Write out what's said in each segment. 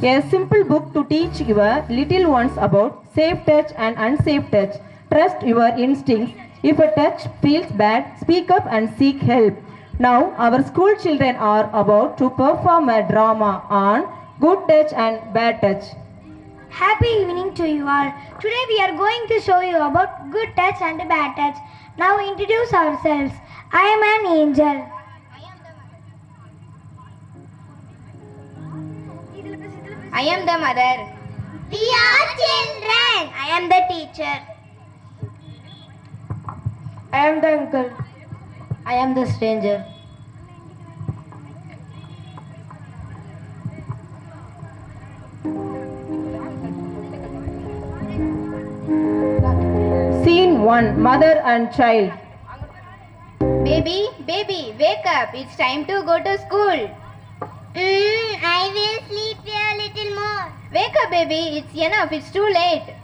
A simple book to teach your little ones about safe touch and unsafe touch. Trust your instincts. If a touch feels bad, speak up and seek help. Now, our school children are about to perform a drama on good touch and bad touch. Happy evening to you all. Today we are going to show you about good touch and bad touch. Now introduce ourselves. I am an angel. I am the mother. We are children. I am the teacher. I am the uncle. I am the stranger. Scene 1 Mother and Child. Baby, baby, wake up. It's time to go to school. Mm, I will sleep a little more. Wake up, baby. It's enough. It's too late.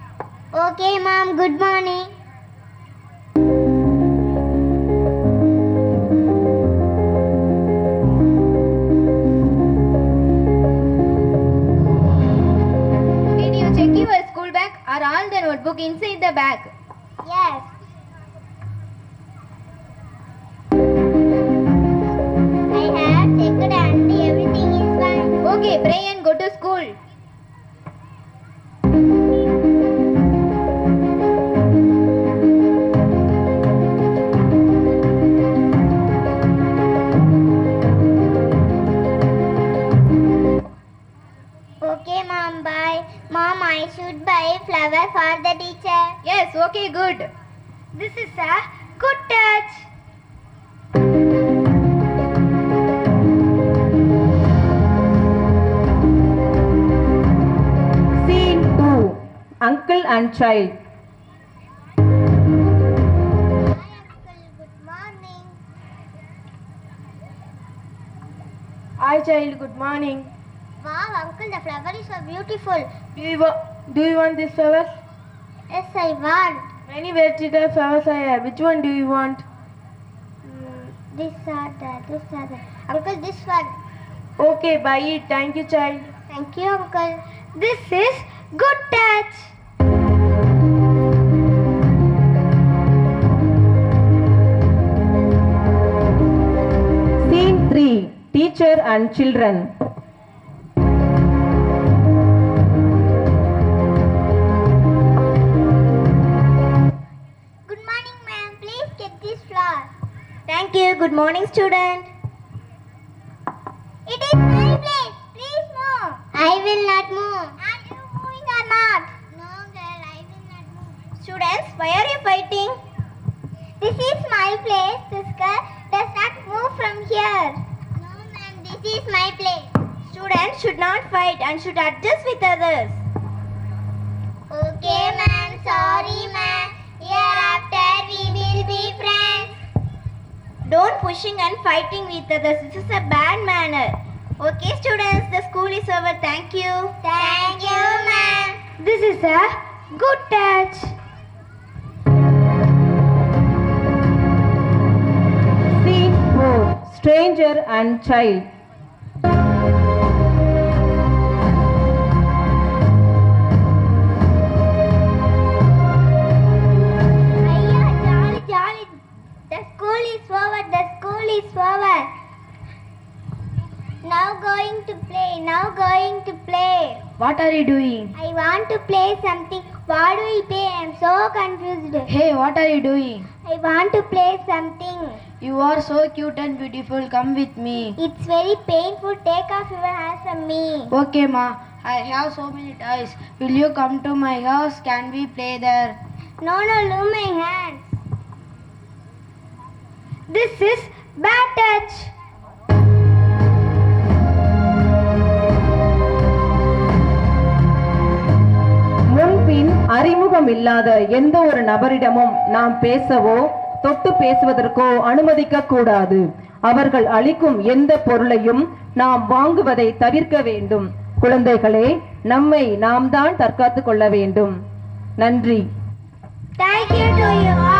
Okay, mom. Good morning. Did you check your school bag? Are all the notebook inside the bag? Yes. I should buy flower for the teacher. Yes, okay, good. This is a good touch. Scene 2 Uncle and Child. Uncle, good morning. Hi, child. Good morning. Wow, uncle, the flower is so beautiful. Do you, wa- do you want this flowers? Yes, I want. Many vegetable flowers I have. Which one do you want? Mm, this or that, this or that. Uncle, this one. Okay, buy it. Thank you, child. Thank you, uncle. This is good touch. Scene 3 Teacher and Children. Thank you. Good morning, student. It is my place. Please move. I will not move. Are you moving or not? No, girl. I will not move. Students, why are you fighting? This is my place. This girl does not move from here. No, ma'am. This is my place. Students should not fight and should adjust with others. Okay, ma'am. Sorry, ma'am. Hereafter we will be friends. Don't pushing and fighting with others. This is a bad manner. Okay, students, the school is over. Thank you. Thank you, ma'am. This is a good touch. Scene 4 Stranger and Child. What are you doing? I want to play something. What do we play? I am so confused. Hey, what are you doing? I want to play something. You are so cute and beautiful. Come with me. It's very painful. Take off your hands from me. Okay, ma. I have so many toys. Will you come to my house? Can we play there? No, no, leave my hands. This is bad touch. அறிமுகம் இல்லாத எந்த ஒரு நபரிடமும் நாம் பேசவோ தொட்டு பேசுவதற்கோ அனுமதிக்க கூடாது அவர்கள் அளிக்கும் எந்த பொருளையும் நாம் வாங்குவதை தவிர்க்க வேண்டும். குழந்தைகளே நம்மை நாம் தான் தற்காத்துக் கொள்ள வேண்டும். நன்றி. Thank you to you all.